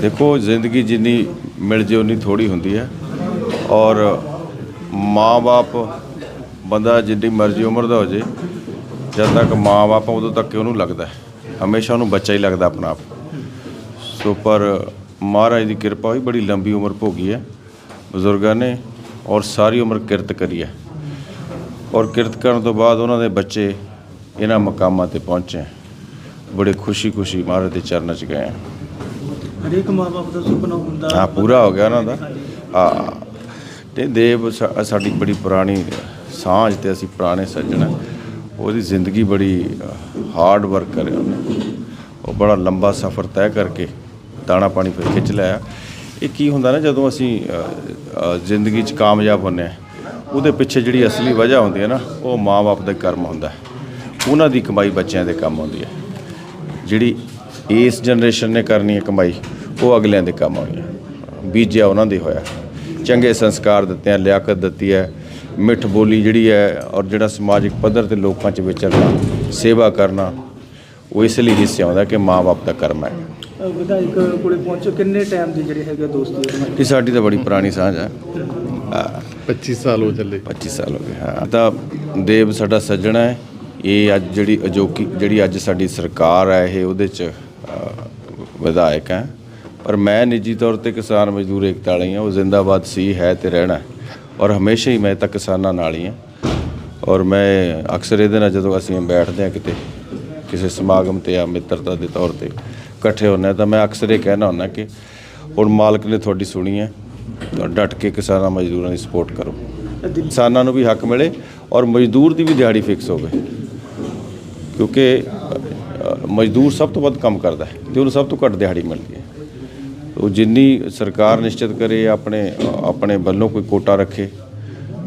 ਦੇਖੋ, ਜ਼ਿੰਦਗੀ ਜਿੰਨੀ ਮਿਲ ਜੇ ਉਨੀ ਥੋੜੀ ਹੁੰਦੀ ਹੈ। ਔਰ ਮਾਂ-ਬਾਪ, ਬੰਦਾ ਜਿੰਨੀ ਮਰਜ਼ੀ ਉਮਰ ਦਾ ਹੋ ਜੇ, ਜਦ ਤੱਕ ਮਾਂ-ਬਾਪ ਉਦੋਂ ਤੱਕ ਉਹਨੂੰ ਲੱਗਦਾ ਹਮੇਸ਼ਾ ਉਹਨੂੰ ਬੱਚਾ ਹੀ ਲੱਗਦਾ ਆਪਣਾ ਆਪ। ਸੋ, ਪਰ ਮਹਾਰਾਜ ਦੀ ਕਿਰਪਾ ਹੋਈ, ਬੜੀ ਲੰਬੀ ਉਮਰ ਭੋਗੀ ਹੈ, ਬਜ਼ੁਰਗਾਂ ਨੇ, ਔਰ ਸਾਰੀ ਉਮਰ ਕਿਰਤ ਕਰੀ ਹੈ। ਔਰ ਕਿਰਤ ਕਰਨ ਤੋਂ ਬਾਅਦ ਉਹਨਾਂ ਦੇ ਬੱਚੇ ਇਹਨਾਂ ਮਕਾਮਾਂ ਤੇ ਪਹੁੰਚੇ ਬੜੇ ਖੁਸ਼ੀ-ਖੁਸ਼ੀ ਮਹਾਰਾਜ ਦੇ ਚਰਨਾਂ 'ਚ ਗਏ ਹੈ। ਹਰੇਕ ਮਾਪੇ ਦਾ ਸੁਪਨਾ ਹੁੰਦਾ। ਹਾਂ, ਪੂਰਾ ਹੋ ਗਿਆ ਉਹਨਾਂ ਦਾ। ਹਾਂ। ਤੇ ਦੇਵ ਸਾਡੀ ਬੜੀ ਪੁਰਾਣੀ ਸਾਂਝ ਤੇ ਅਸੀਂ ਪੁਰਾਣੇ ਸੱਜਣ ਉਹਦੀ ਜ਼ਿੰਦਗੀ ਬੜੀ ਹਾਰਡ ਵਰਕ ਕਰਿਆ ਉਹਨੇ। ਉਹ ਬੜਾ ਲੰਬਾ ਸਫ਼ਰ ਤੈਅ ਕਰਕੇ ਦਾਣਾ ਪਾਣੀ ਫਿਰ ਖਿੱਚ ਲਿਆ। ਇਹ ਕੀ ਹੁੰਦਾ ਨਾ, ਜਦੋਂ ਅਸੀਂ ਜ਼ਿੰਦਗੀ 'ਚ ਕਾਮਯਾਬ ਹੁੰਦੇ ਹਾਂ, ਉਹਦੇ ਪਿੱਛੇ ਜਿਹੜੀ ਅਸਲੀ ਵਜ੍ਹਾ ਹੁੰਦੀ ਹੈ ਨਾ, ਉਹ ਮਾਂ-ਬਾਪ ਦੇ ਕਰਮ ਹੁੰਦਾ ਉਹਨਾਂ ਦੀ ਕਮਾਈ ਬੱਚਿਆਂ ਦੇ ਕੰਮ ਆਉਂਦੀ ਹੈ। ਜਿਹੜੀ ਇਸ ਜਨਰੇਸ਼ਨ ਨੇ ਕਰਨੀ ਹੈ ਕਮਾਈ ਉਹ ਅਗਲਿਆਂ ਦੇ ਕੰਮ ਆਉਣੀ ਹੈ ਬੀਜਿਆ ਉਹਨਾਂ ਦੇ ਹੋਇਆ। ਚੰਗੇ ਸੰਸਕਾਰ ਦਿੱਤੇ ਆ ਲਿਆਕਤ ਦਿੱਤੀ ਹੈ ਮਿੱਠ ਬੋਲੀ ਜਿਹੜੀ ਹੈ ਔਰ ਜਿਹੜਾ ਸਮਾਜਿਕ ਪੱਧਰ ਤੇ ਲੋਕਾਂ 'ਚ ਵਿਚਰਨਾ ਸੇਵਾ ਕਰਨਾ ਉਹ ਇਸ ਲਈ ਹਿੱਸੇ ਆਉਂਦਾ ਕਿ ਮਾਂ-ਬਾਪ ਦਾ ਕਰਮ ਹੈ। ਅ, ਵਿਧਾਇਕ ਕੋਲੇ ਪਹੁੰਚੋ ਕਿੰਨੇ ਟਾਈਮ ਦੀ ਜਿਹੜੀ ਹੈਗੀ ਆ ਦੋਸਤੀ ਹੈ? ਇਹ ਸਾਡੀ ਤਾਂ ਬੜੀ ਪੁਰਾਣੀ ਸਾਂਝ ਹੈ। ਹਾਂ। 25 ਸਾਲ ਹੋ ਚੱਲੇ। 25 ਸਾਲ ਹੋ ਗਏ ਹਾਂ। ਤਾਂ ਦੇਵ ਸਾਡਾ ਸੱਜਣਾ ਹੈ। ਇਹ ਅੱਜ ਜਿਹੜੀ ਅਜੋਕੀ ਜਿਹੜੀ ਅੱਜ ਸਾਡੀ ਸਰਕਾਰ ਹੈ ਇਹ ਉਹਦੇ ਚ ਵਿਧਾਇਕ ਹੈ। ਪਰ ਮੈਂ ਨਿੱਜੀ ਤੌਰ ਤੇ ਕਿਸਾਨ ਮਜ਼ਦੂਰ ਏਕਤਾ ਵਾਲੀ ਹਾਂ, ਉਹ ਜ਼ਿੰਦਾਬਾਦ ਸੀ, ਹੈ ਤੇ ਰਹਿਣਾ ਔਰ ਹਮੇਸ਼ਾ ਹੀ ਮੈਂ ਤਾਂ ਕਿਸਾਨਾਂ ਨਾਲ ਹੀ ਹਾਂ। ਔਰ ਮੈਂ ਅਕਸਰ ਇਹਦੇ ਨਾਲ ਜਦੋਂ ਅਸੀਂ ਬੈਠਦੇ ਹਾਂ ਕਿਤੇ, ਕਿਸੇ ਸਮਾਗਮ ਤੇ ਆ ਮਿੱਤਰਤਾ ਦੇ ਤੌਰ ਤੇ ਇਕੱਠੇ ਹੁੰਦੇ ਹਾਂ, ਤਾਂ ਮੈਂ ਅਕਸਰ ਇਹ ਕਹਿਣਾ ਹੁੰਦਾ ਕਿ ਹੁਣ ਮਾਲਕ ਨੇ ਤੁਹਾਡੀ ਸੁਣੀ ਹੈ, ਤਾਂ ਡਟ ਕੇ ਕਿਸਾਨਾਂ ਮਜ਼ਦੂਰਾਂ ਦੀ ਸਪੋਰਟ ਕਰੋ। ਕਿਸਾਨਾਂ ਨੂੰ ਵੀ ਹੱਕ ਮਿਲੇ ਔਰ ਮਜ਼ਦੂਰ ਦੀ ਵੀ ਦਿਹਾੜੀ ਫਿਕਸ ਹੋਵੇ। ਕਿਉਂਕਿ ਮਜ਼ਦੂਰ ਸਭ ਤੋਂ ਵੱਧ ਕੰਮ ਕਰਦਾ ਹੈ ਤੇ ਉਹਨੂੰ ਸਭ ਤੋਂ ਘੱਟ ਦਿਹਾੜੀ ਮਿਲਦੀ ਹੈ। ਉਹ ਜਿੰਨੀ ਸਰਕਾਰ ਨਿਸ਼ਚਿਤ ਕਰੇ, ਆਪਣੇ ਆਪਣੇ ਵੱਲੋਂ ਕੋਈ ਕੋਟਾ ਰੱਖੇ,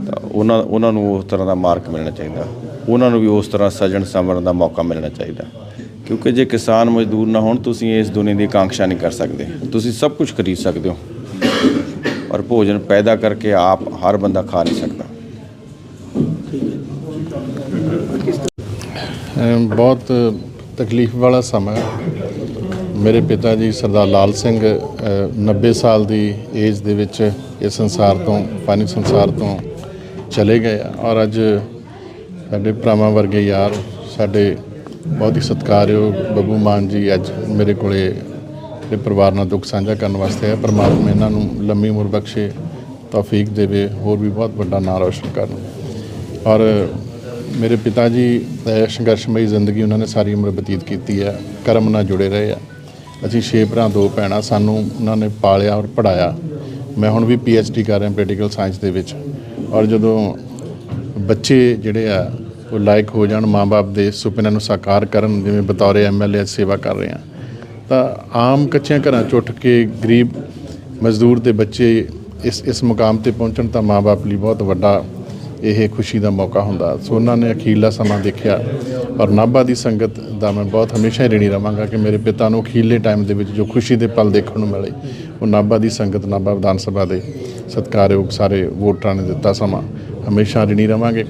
ਤਾਂ ਉਹਨਾਂ ਉਹਨਾਂ ਨੂੰ ਉਸ ਤਰ੍ਹਾਂ ਦਾ ਮਾਰਕ ਮਿਲਣਾ ਚਾਹੀਦਾ। ਉਹਨਾਂ ਨੂੰ ਵੀ ਉਸ ਤਰ੍ਹਾਂ ਸਜਣ ਸਮਰਨ ਦਾ ਮੌਕਾ ਮਿਲਣਾ ਚਾਹੀਦਾ। ਕਿਉਂਕਿ ਜੇ ਕਿਸਾਨ ਮਜ਼ਦੂਰ ਨਾ ਹੋਣ, ਤੁਸੀਂ ਇਸ ਦੁਨੀਆ ਦੀ ਆਕਾਂक्षा ਨਹੀਂ ਕਰ ਸਕਦੇ। ਤੁਸੀਂ ਸਭ ਕੁਝ ਖਰੀਦ ਸਕਦੇ ਹੋ। ਪਰ ਭੋਜਨ ਪੈਦਾ ਕਰਕੇ ਆਪ ਹਰ ਬੰਦਾ ਖਾ ਨਹੀਂ ਸਕਦਾ। ਬਹੁਤ ਤਕਲੀਫ ਵਾਲਾ ਸਮਾਂ ਮੇਰੇ ਪਿਤਾ ਜੀ ਸਰਦਾਰ ਲਾਲ ਸਿੰਘ ਅ, 90 ਸਾਲ ਦੀ ਏਜ ਦੇ ਵਿੱਚ ਇਸ ਸੰਸਾਰ ਤੋਂ ਪਾਣੀ ਸੰਸਾਰ ਤੋਂ ਚਲੇ ਗਏ ਆ। ਔਰ ਅੱਜ ਸਾਡੇ ਭਰਾਵਾਂ ਵਰਗੇ ਯਾਰ ਸਾਡੇ ਬਹੁਤ ਹੀ ਸਤਿਕਾਰਯੋਗ ਬੱਬੂ ਮਾਨ ਜੀ ਅੱਜ ਮੇਰੇ ਕੋਲੇ ਤੇ ਪਰਿਵਾਰ ਨਾਲ ਦੁੱਖ ਸਾਂਝਾ ਕਰਨ ਵਾਸਤੇ ਹੈ ਪਰਮਾਤਮਾ ਇਹਨਾਂ ਨੂੰ ਲੰਮੀ ਉਮਰ ਬਖਸ਼ੇ ਤੌਫੀਕ ਦੇਵੇ ਹੋਰ ਵੀ ਬਹੁਤ ਵੱਡਾ ਨਾਂ ਰੌਸ਼ਨ ਕਰਨ। ਔਰ ਮੇਰੇ ਪਿਤਾ ਜੀ ਸੰਘਰਸ਼ਮਈ ਜ਼ਿੰਦਗੀ ਉਹਨਾਂ ਨੇ ਸਾਰੀ ਉਮਰ ਬਤੀਤ ਕੀਤੀ ਹੈ ਕਰਮ ਨਾਲ ਜੁੜੇ ਰਹੇ ਆ। ਅਸੀਂ ਛੇ ਭਰਾ, ਦੋ ਭੈਣਾਂ, ਸਾਨੂੰ ਉਹਨਾਂ ਨੇ ਪਾਲਿਆ ਔਰ ਪੜਾਇਆ ਮੈਂ ਹੁਣ ਵੀ ਡੀ ਕਰ ਰਿਹਾ ਪੋਲੀਟੀਕਲ ਸਾਇੰਸ ਦੇ ਵਿੱਚ। ਔਰ ਜਦੋਂ ਬੱਚੇ ਜਿਹੜੇ ਆ, ਉਹ ਲਾਇਕ ਹੋ ਜਾਣ ਮਾਪੇ ਦੇ ਸੁਪਨਿਆਂ ਨੂੰ ਸਾਕਾਰ ਕਰਨ, ਜਿਵੇਂ ਬਤੌਰ ਐਮਐਲਏ ਸੇਵਾ ਕਰ ਰਹੇ ਆ, ਤਾਂ ਆਮ ਕੱਚਿਆਂ ਘਰਾਂ ਚ ਉੱਠ ਕੇ ਗਰੀਬ ਮਜ਼ਦੂਰ ਦੇ ਬੱਚੇ ਇਸ ਇਸ ਮੁਕਾਮ ਤੇ ਪਹੁੰਚਣ ਤਾਂ ਮਾਪੇ ਲਈ ਬਹੁਤ ਵੱਡਾ ਇਹ ਖੁਸ਼ੀ ਦਾ ਮੌਕਾ ਹੁੰਦਾ। ਸੋ ਉਹਨਾਂ ਨੇ ਅਖੀਰਲਾ ਸਮਾਂ ਦੇਖਿਆ। ਔਰ ਨਾਭਾ ਦੀ ਸੰਗਤ ਦਾ ਮੈਂ ਬਹੁਤ ਹਮੇਸ਼ਾ ਹੀ ਰਣੀ ਰਵਾਂਗਾ ਕਿ ਮੇਰੇ ਪਿਤਾ ਨੂੰ ਅਖੀਰਲੇ ਟਾਈਮ ਦੇ ਵਿੱਚ ਜੋ ਖੁਸ਼ੀ ਦੇ ਪਲ ਦੇਖਣ ਨੂੰ ਮਿਲੇ, ਉਹ ਨਾਭਾ ਦੀ ਸੰਗਤ ਨਾਭਾ ਵਿਧਾਨ ਸਭਾ ਦੇ ਸਤਿਕਾਰਯੋਗ ਸਾਰੇ ਵੋਟਰਾਂ ਨੇ ਦਿੱਤਾ ਸਮਾਂ। ਹਮੇਸ਼ਾ ਰਣੀ ਰਵਾਂਗੇ।